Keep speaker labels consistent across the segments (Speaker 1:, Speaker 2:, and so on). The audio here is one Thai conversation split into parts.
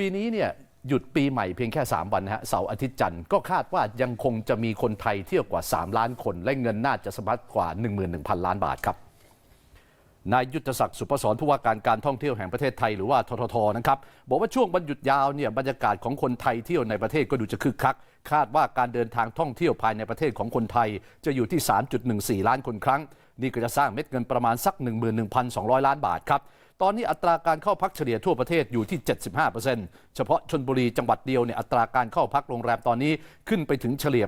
Speaker 1: ปีนี้เนี่ยหยุดปีใหม่เพียงแค่ 3 วันนะฮะเสาร์อาทิตย์จันทร์ก็คาดว่ายังคงจะมีคนไทยเที่ยวกว่า 3 ล้านคน และเงินน่าจะสะพัดกว่า 11,000 ล้านบาทครับ นายยุทธศักดิ์สุพศรผู้ว่าการการท่องเที่ยวแห่งประเทศไทยหรือว่าทททนะครับบอกว่าช่วงวันหยุดยาวเนี่ยบรรยากาศของคนไทยเที่ยวในประเทศก็ดูจะคึกคัก คาดว่าการเดินทางท่องเที่ยวภายในประเทศของคนไทย จะอยู่ที่ 3.14 ล้านคนครั้ง นี่ก็จะสร้างเม็ดเงินประมาณสัก 11,200 ล้านบาทครับตอนนี้อัตราการเข้าพักเฉลี่ยทั่วประเทศอยู่ที่ 75%เฉพาะชนบุรีจังหวัดเดียวเนี่ยอัตราการเข้าพักโรงแรมตอนนี้ขึ้นไปถึงเฉลี่ย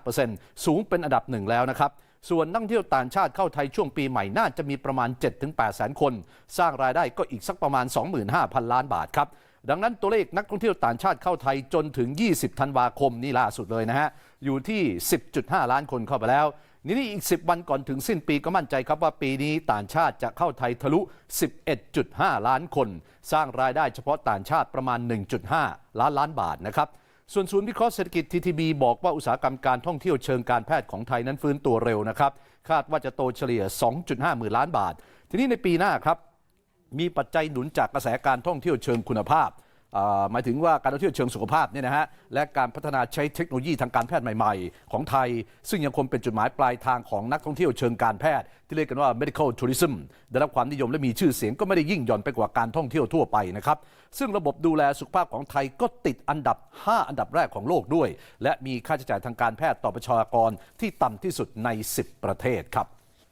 Speaker 1: 85%สูงเป็นอันดับหนึ่งแล้วนะครับ ส่วนนักท่องเที่ยวต่างชาติเข้าไทยช่วงปีใหม่น่าจะมีประมาณ 7-8แสนคน สร้างรายได้ก็อีกสักประมาณ 25,000 ล้านบาทครับดังนั้นตัวเลขนักท่องเที่ยวต่างชาติเข้าไทยจนถึง 20 ธันวาคมนี่ล่าสุดเลยนะฮะ อยู่ที่ 10.5 ล้านคนเข้าไปแล้ว นี่นี่อีก 10 วันก่อนถึงสิ้นปีก็มั่นใจครับว่าปีนี้ต่างชาติจะเข้าไทยทะลุ 11.5 ล้านคน สร้างรายได้เฉพาะต่างชาติประมาณ 1.5 ล้านล้านบาทนะครับ ส่วนศูนย์วิเคราะห์เศรษฐกิจ TTB บอกว่าอุตสาหกรรมการท่องเที่ยวเชิงการแพทย์ของไทยนั้นฟื้นตัวเร็วนะครับ คาดว่าจะโตเฉลี่ย 2.5 หมื่นล้านบาท ทีนี้ในปีหน้าครับ มีปัจจัยหนุนจากกระแสการท่องเที่ยวเชิงคุณภาพ หมายถึงว่าการท่องเที่ยวเชิงสุขภาพเนี่ยนะฮะและการพัฒนาใช้เทคโนโลยีทางการแพทย์ใหม่ๆ ของไทย ซึ่งยังคงเป็นจุดหมายปลายทางของนักท่องเที่ยวเชิงการแพทย์ ที่เรียกกันว่า medical tourism ได้รับความนิยมและมีชื่อเสียงก็ไม่ได้ยิ่งหย่อนไปกว่าการท่องเที่ยวทั่วไปนะครับซึ่งระบบดูแลสุขภาพของไทยก็ติดอันดับ 5 อันดับแรกของโลกด้วย และมีค่าใช้จ่ายทางการแพทย์ต่อประชากรที่ต่ำที่สุดใน 10 ประเทศครับ